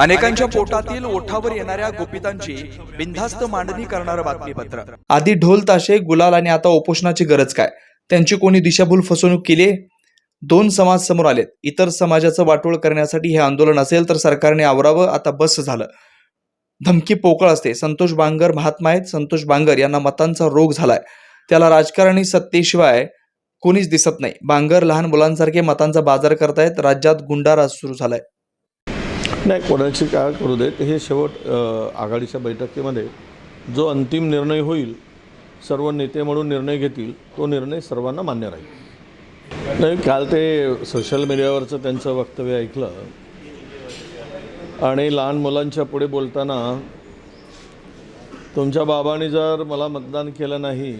अनेकांच्या पोटातील ओठावर येणाऱ्या गोपितांची बिनधास्त मांडणी करणारं बातमीपत्र. आधी ढोल ताशे गुलाल आणि आता उपोषणाची गरज काय? त्यांची कोणी दिशाभूल फसवणूक केली? दोन समाज समोर आलेत. इतर समाजाचं वाटोळ करण्यासाठी हे आंदोलन असेल तर सरकारने आवरावं. आता बस झालं. धमकी पोकळ असते. संतोष बांगर महात्मा आहेत. संतोष बांगर यांना मतांचा रोग झालाय. त्याला राजकारणी सत्तेशिवाय कोणीच दिसत नाही. बांगर लहान मुलांसारखे मतांचा बाजार करतायत. राज्यात गुंडाराज सुरू झालाय. नाही कोणाची काय करू देत? हे शेवट आघाडीच्या बैठकीमध्ये जो अंतिम निर्णय होईल सर्व नेते म्हणून निर्णय घेतील तो निर्णय सर्वांना मान्य राहील. नाही काल ते सोशल मीडियावरचं त्यांचं वक्तव्य ऐकलं. आणि लहान मुलांच्या पुढे बोलताना तुमच्या बाबांनी जर मला मतदान केलं नाही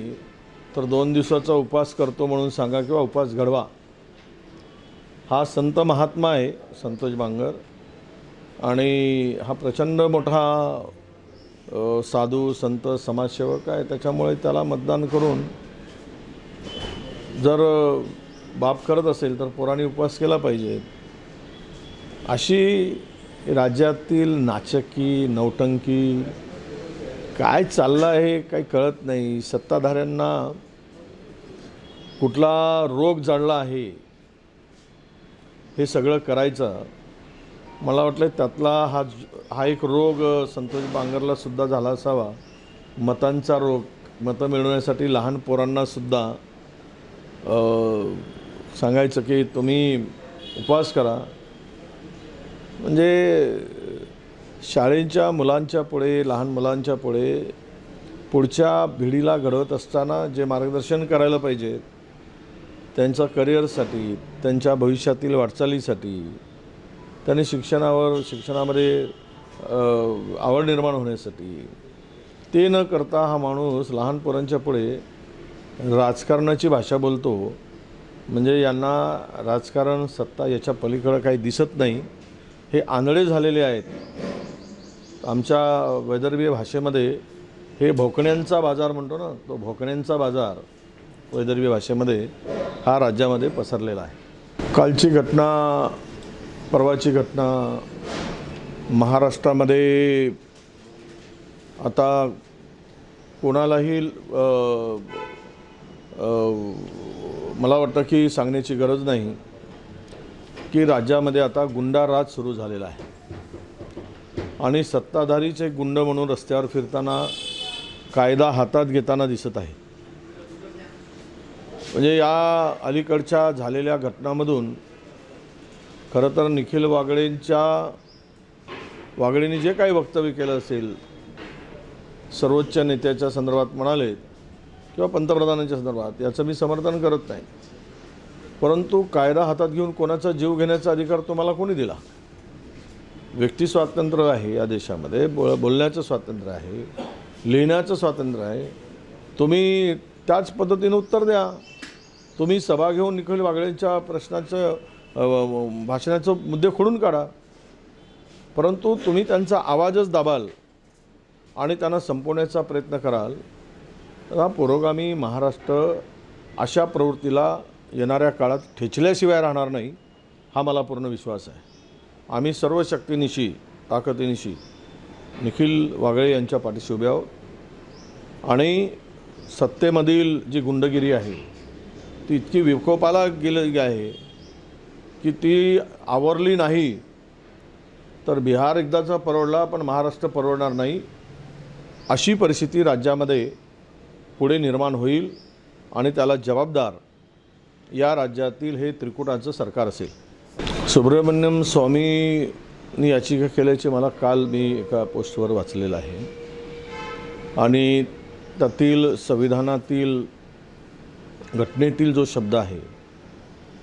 तर दोन दिवसाचा उपवास करतो म्हणून सांगा किंवा उपवास घडवा. हा संत महात्मा आहे संतोष बांगर. आणि हा प्रचंड मोठा साधू संत समाजसेवक आहे. त्याच्यामुळे त्याला मतदान करून जर बाप करत असेल तर पोरांनी उपवास केला पाहिजे. अशी राज्यातील नाचकी नौटंकी काय चाललं आहे काही कळत नाही. सत्ताधाऱ्यांना कुठला रोग जाळला आहे हे सगळं करायचं. मला वाटलं त्यातला हा हा एक रोग संतोष बांगरला सुद्धा झाला असावा. मतांचा रोग मतं मिळवण्यासाठी लहान पोरांनासुद्धा सांगायचं की तुम्ही उपवास करा. म्हणजे शाळेच्या मुलांच्या पुढे लहान मुलांच्या पुढे पुढच्या पिढीला घडवत असताना जे मार्गदर्शन करायला पाहिजे त्यांच्या करिअरसाठी त्यांच्या भविष्यातील वाटचालीसाठी त्यांनी शिक्षणावर शिक्षणामध्ये आवड निर्माण होण्यासाठी ते न करता हा माणूस लहान पोरांच्या पुढे राजकारणाची भाषा बोलतो. म्हणजे यांना राजकारण सत्ता याच्या पलीकडं काही दिसत नाही. हे आंधळे झालेले आहेत. आमच्या वैदर्भीय भाषेमध्ये हे भोकण्यांचा बाजार म्हणतो ना तो भोकण्यांचा बाजार वैदर्भीय भाषेमध्ये हा राज्यामध्ये पसरलेला आहे. कालची घटना परवाची घटना महाराष्ट्रामध्ये आता कोणालाही मला वाटतं की सांगण्याची गरज नाही की राज्यामध्ये आता गुंडाराज सुरू झालेला आहे. आणि सत्ताधारीचे गुंड म्हणून रस्त्यावर फिरताना कायदा हातात घेताना दिसत आहे. म्हणजे या अलीकडच्या झालेल्या घटनांमधून खरं तर निखिल वागळेंच्या वागळेंनी जे काही वक्तव्य केलं असेल सर्वोच्च नेत्याच्या संदर्भात म्हणाले किंवा पंतप्रधानांच्या संदर्भात याचं मी समर्थन करत नाही. परंतु कायदा हातात घेऊन कोणाचा जीव घेण्याचा अधिकार तुम्हाला कोणी दिला? व्यक्ती स्वातंत्र्य आहे या देशामध्ये बोल बोलण्याचं स्वातंत्र्य आहे लिहिण्याचं स्वातंत्र्य आहे. तुम्ही त्याच पद्धतीनं उत्तर द्या. तुम्ही सभा घेऊन निखिल वागळेंच्या प्रश्नाचं भाषणाचं मुद्दे खोडून काढा. परंतु तुम्ही त्यांचा आवाजच दाबाल आणि त्यांना संपवण्याचा प्रयत्न कराल तर हा पुरोगामी महाराष्ट्र अशा प्रवृत्तीला येणाऱ्या काळात ठेचल्याशिवाय राहणार नाही हा मला पूर्ण विश्वास आहे. आम्ही सर्व शक्तीनिशी ताकदीनिशी निखिल वागळे यांच्या पाठीशी उभे आहोत. आणि सत्तेमधील जी गुंडगिरी आहे ती इतकी विकोपाला गेली आहे की ती आवरली नाही तर बिहार एकदाचा परवडला पण महाराष्ट्र परवडणार नाही. अशी परिस्थिती राज्यामध्ये पुढे निर्माण होईल आणि त्याला जबाबदार या राज्यातील हे त्रिकुटाचं सरकार असेल. सुब्रमण्यम स्वामीनी याचिका केल्याचे मला काल मी एका पोस्टवर वाचलेलं आहे. आणि त्यातील संविधानातील घटनेतील जो शब्द आहे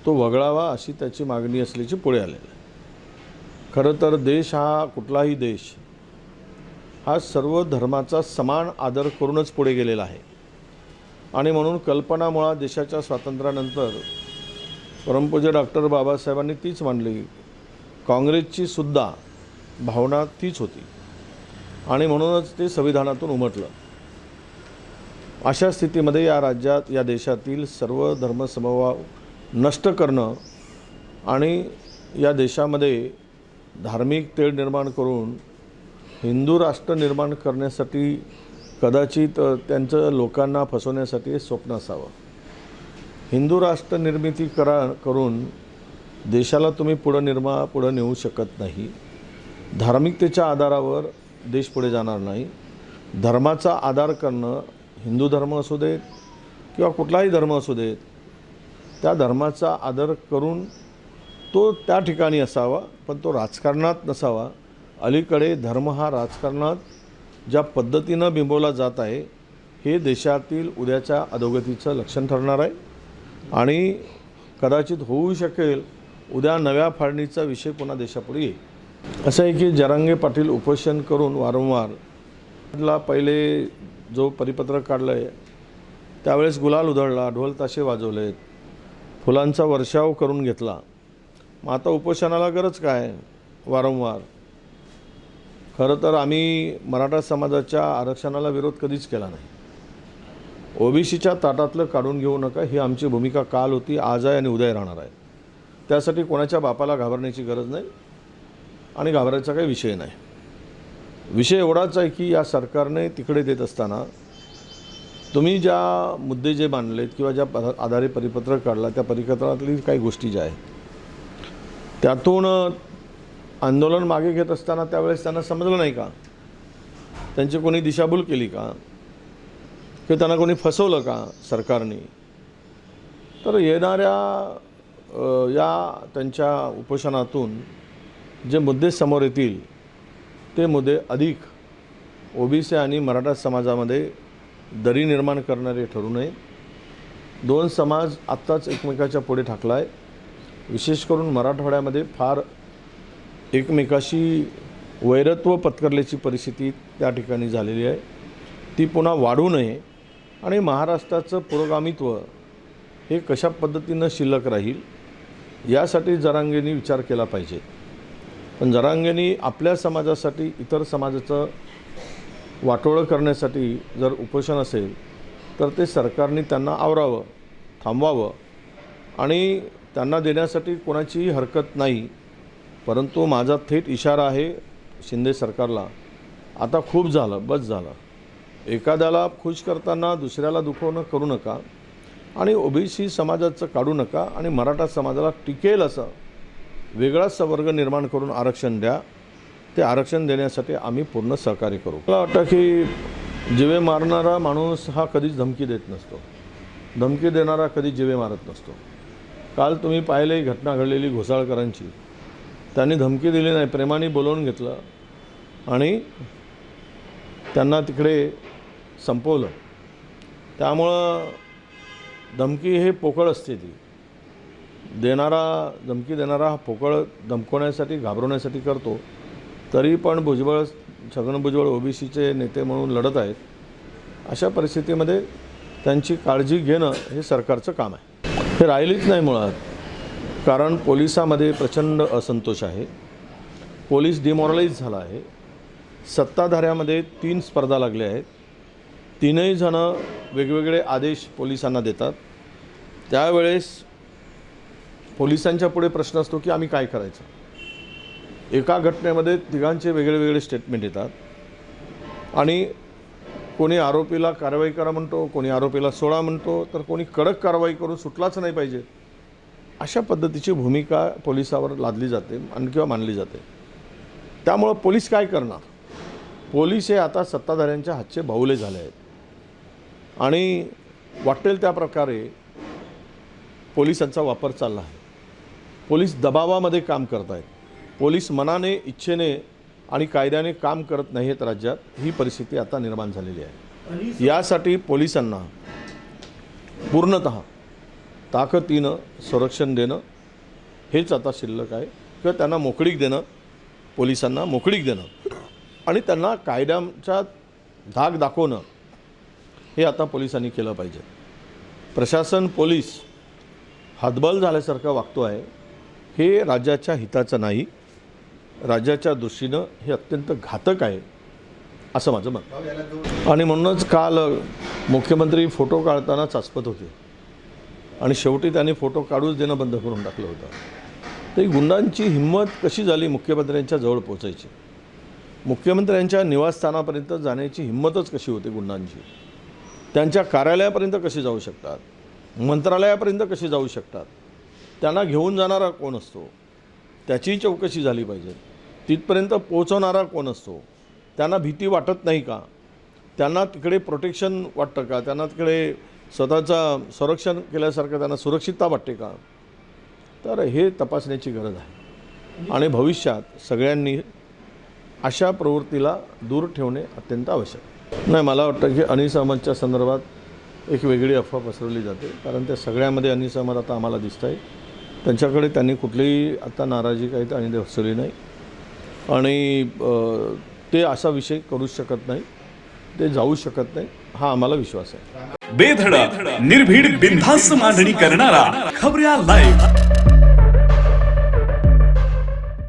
तो वगळावा अशी त्याची मागणी असल्याची पुढे आलेलं आहे. खरं तर देश हा कुठलाही देश हा सर्व धर्माचा समान आदर करूनच पुढे गेलेला आहे. आणि म्हणून कल्पनामुळा देशाच्या स्वातंत्र्यानंतर परमपूज्य डॉक्टर बाबासाहेबांनी तीच मांडली. काँग्रेसची सुद्धा भावना तीच होती. आणि म्हणूनच ते संविधानातून उमटलं. अशा स्थितीमध्ये या राज्यात या देशातील सर्व धर्मसमभाव नष्ट करणं आणि या देशामध्ये धार्मिक तेढ निर्माण करून हिंदू राष्ट्र निर्माण करण्यासाठी कदाचित त्यांचं लोकांना फसवण्यासाठी स्वप्न असावं. हिंदू राष्ट्र निर्मिती करा करून देशाला तुम्ही पुढं निर्मा पुढं नेऊ शकत नाही. धार्मिकतेच्या आधारावर देश पुढे जाणार नाही. धर्माचा आधार करणं हिंदू धर्म असू देत किंवा कुठलाही धर्म असू देत त्या धर्माचा आदर करून तो त्या ठिकाणी असावा पण तो राजकारणात नसावा. अलीकडे धर्म हा राजकारणात ज्या पद्धतीनं बिंबवला जात आहे हे देशातील उद्याच्या अधोगतीचं लक्षण ठरणार आहे. आणि कदाचित होऊ शकेल उद्या नव्या फाळणीचा विषय पुन्हा देशापुढे येईल. असं आहे की जरांगे पाटील उपोषण करून वारंवार ला पहिले जो परिपत्रक काढलं आहे त्यावेळेस गुलाल उधळला ढोल ताशे वाजवलेत. फुलांचा वर्षाव करून घेतला. मग आता उपोषणाला गरज काय? वारंवार. खरं तर आम्ही मराठा समाजाच्या आरक्षणाला विरोध कधीच केला नाही. ओबीसीच्या ताटातलं काढून घेऊ नका ही आमची भूमिका काल होती आज आहे आणि उद्या राहणार आहे. त्यासाठी कोणाच्या बापाला घाबरण्याची गरज नाही आणि घाबरायचा काही विषय नाही. विषय एवढाच आहे की या सरकारने तिकडे देत असताना तुम्ही ज्या मुद्दे जे मांडलेत किंवा ज्या प- आधारे परिपत्रक काढला त्या परिपत्रातली काही गोष्टी ज्या आहेत त्यातून आंदोलन मागे घेत असताना त्यावेळेस त्यांना समजलं नाही का? त्यांची कोणी दिशाभूल केली का? किंवा त्यांना कोणी फसवलं का सरकारने? तर येणाऱ्या या त्यांच्या उपोषणातून जे मुद्दे समोर येतील ते मुद्दे अधिक ओबीसी आणि मराठा समाजामध्ये दरी निर्माण करणारे ठरू नये. दोन समाज आत्ताच एकमेकाच्या पुढे ठाकला आहे विशेष करून मराठवाड्यामध्ये फार एकमेकाशी वैरत्व पत्करल्याची परिस्थिती त्या ठिकाणी झालेली आहे. ती पुन्हा वाढू नये आणि महाराष्ट्राचं पुरोगामित्व हे कशा पद्धतीनं शिल्लक राहील यासाठी जरांगेनी विचार केला पाहिजे. पण जरांगेनी आपल्या समाजासाठी इतर समाजाचं वाटोळं करण्यासाठी जर उपोषण असेल तर ते सरकारने त्यांना आवरावं थांबवावं आणि त्यांना देण्यासाठी कोणाचीही हरकत नाही. परंतु माझा थेट इशारा आहे शिंदे सरकारला आता खूप झालं बस झालं. एखाद्याला खुश करताना दुसऱ्याला दुखवणं करू नका आणि ओबीसी समाजाचं काढू नका आणि मराठा समाजाला टिकेल असं वेगळाच संवर्ग निर्माण करून आरक्षण द्या. ते आरक्षण देण्यासाठी आम्ही पूर्ण सहकार्य करू. मला वाटतं की जिवे मारणारा माणूस हा कधीच धमकी देत नसतो. धमकी देणारा कधी जिवे मारत नसतो. काल तुम्ही पाहिले घटना घडलेली घोसाळकरांची. त्यांनी धमकी दिली नाही प्रेमाने बोलवून घेतलं आणि त्यांना तिकडे संपवलं. त्यामुळं धमकी हे पोकळ असते ती. देणारा धमकी देणारा हा पोकळ धमकवण्यासाठी घाबरवण्यासाठी करतो. तरी पण भुजबळ छगन भुजबळ ओबीसीचे नेते म्हणून लढत आहेत अशा परिस्थितीमध्ये त्यांची काळजी घेणं हे सरकारचं काम आहे. हे राहिलीच नाही मुळात कारण पोलिसामध्ये प्रचंड असंतोष आहे. पोलीस डिमॉरलाइज झाला आहे. सत्ताधाऱ्यामध्ये तीन स्पर्धा लागल्या आहेत. तीनही जणं वेगवेगळे आदेश पोलिसांना देतात. त्यावेळेस पोलिसांच्या पुढे प्रश्न असतो की आम्ही काय करायचं? एका घटनेमध्ये तिघांचे वेगळे वेगळे स्टेटमेंट येतात. आणि कोणी आरोपीला कारवाई करा म्हणतो कोणी आरोपीला सोडा म्हणतो तर कोणी कडक कारवाई करून सुटलाच नाही पाहिजे. अशा पद्धतीची भूमिका पोलिसावर लादली जाते आणि किंवा मानली जाते. त्यामुळं पोलीस काय करणार? पोलीस हे आता सत्ताधाऱ्यांच्या हातचे बाहुले झाले आहेत. आणि वाटेल त्या प्रकारे पोलिसांचा वापर चालला आहे. पोलीस दबावामध्ये काम करत आहेत पोलीस मनाने इच्छेने आणि कायद्याने काम करत नाही आहेत राज्यात. ही परिस्थिती आता निर्माण झालेली आहे. यासाठी पोलिसांना पूर्णत ताकदीनं संरक्षण देणं हेच आता शिल्लक आहे. किंवा त्यांना मोकळीक देणं पोलिसांना मोकळीक देणं आणि त्यांना कायद्याच्या धाक दाखवणं हे आता पोलिसांनी केलं पाहिजे. प्रशासन पोलीस हतबल झाल्यासारखं वागतो आहे हे राज्याच्या हिताचं नाही. राज्याच्या दृष्टीनं हे अत्यंत घातक आहे असं माझं मत आणि म्हणूनच काल मुख्यमंत्री फोटो काढताना चाचपत होते. आणि शेवटी त्यांनी फोटो काढूच देणं बंद करून टाकलं होतं. तर गुंडांची हिंमत कशी झाली मुख्यमंत्र्यांच्या जवळ पोचायची मुख्यमंत्र्यांच्या निवासस्थानापर्यंत जाण्याची हिंमतच कशी होते गुंडांची? त्यांच्या कार्यालयापर्यंत कशी जाऊ शकतात? मंत्रालयापर्यंत कशी जाऊ शकतात? त्यांना घेऊन जाणारा कोण असतो? त्याचीही चौकशी झाली पाहिजे. तिथपर्यंत पोहोचवणारा कोण असतो? त्यांना भीती वाटत नाही का? त्यांना तिकडे प्रोटेक्शन वाटतं का? त्यांना तिकडे स्वतःचा संरक्षण केल्यासारखं त्यांना सुरक्षितता वाटते का? तर हे तपासण्याची गरज आहे. आणि भविष्यात सगळ्यांनी अशा प्रवृत्तीला दूर ठेवणे अत्यंत आवश्यक नाही मला वाटतं की अनिस अहमदच्या संदर्भात एक वेगळी अफवा पसरवली जाते. कारण त्या सगळ्यामध्ये अनिस अहमद आता आम्हाला दिसत आहे त्यांच्याकडे त्यांनी कुठलीही आता नाराजी काही आणि दर्शवली नाही. आणि ते असा विषय करूच शकत नाही. ते जाऊ शकत नाही. हा आम्हाला विश्वास आहे. बेधडक निर्भीड बिनधास्त मांडणी करणारा खबऱ्या लाईव्ह